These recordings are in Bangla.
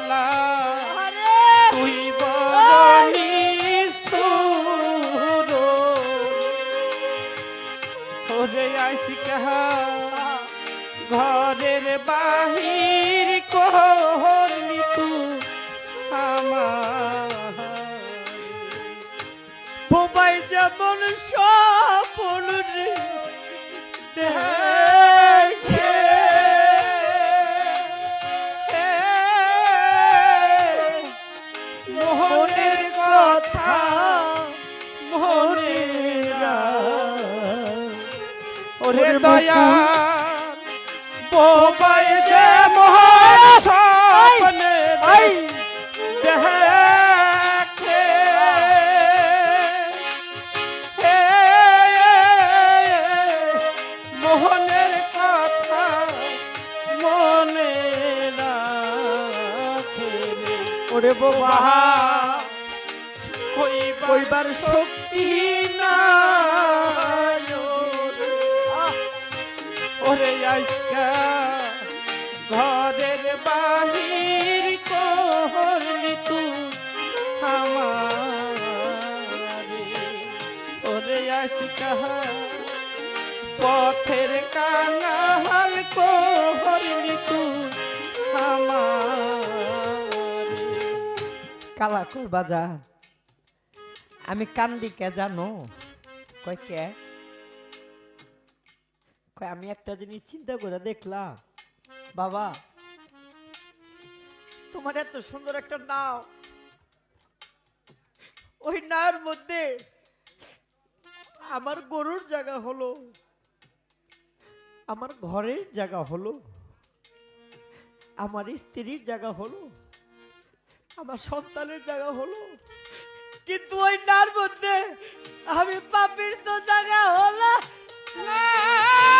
শালা কাহা? ঘরের বাহির কহলি তু আমার। ভোবাই যেমন সব ওরে দয়া। বোবাই যে মহাসপনে দেখে হে, মোহনের কথা মনে রাখে রে। ওরে বোবা কইবার শক্তি পথের কাঙাল করলি তুই আমারে কালা কর বাজার আমি কান্দি কে জানো? কয় কে? কয়, আমি একটা জিনিস চিন্তা করে দেখলাম। বাবা, তোমার এত সুন্দর একটা নাও। ওই নাওর মধ্যে আমার গরুর জায়গা হলো। আমার ঘরের জায়গা হলো। আমার স্ত্রীর জায়গা হলো। আমার সন্তানের জায়গা হলো। কিন্তু ওই নার মধ্যে আমি পাপির তো জায়গা হলো। না।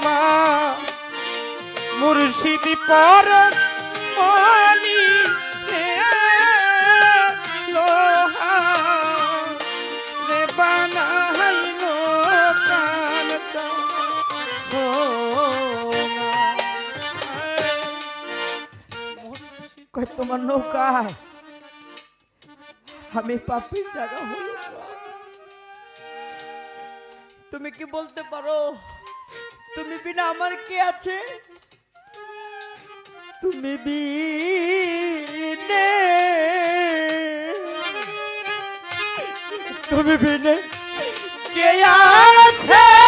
আমার মুর্শিদি পর মনি লোহা। তোমার নৌকা? আমি পাপির জায়গা হলো। তুমি কি বলতে পারো? তুমি বিনা আমার কে আছে? তুমি বিনে। তুমি বিনে কে আছে?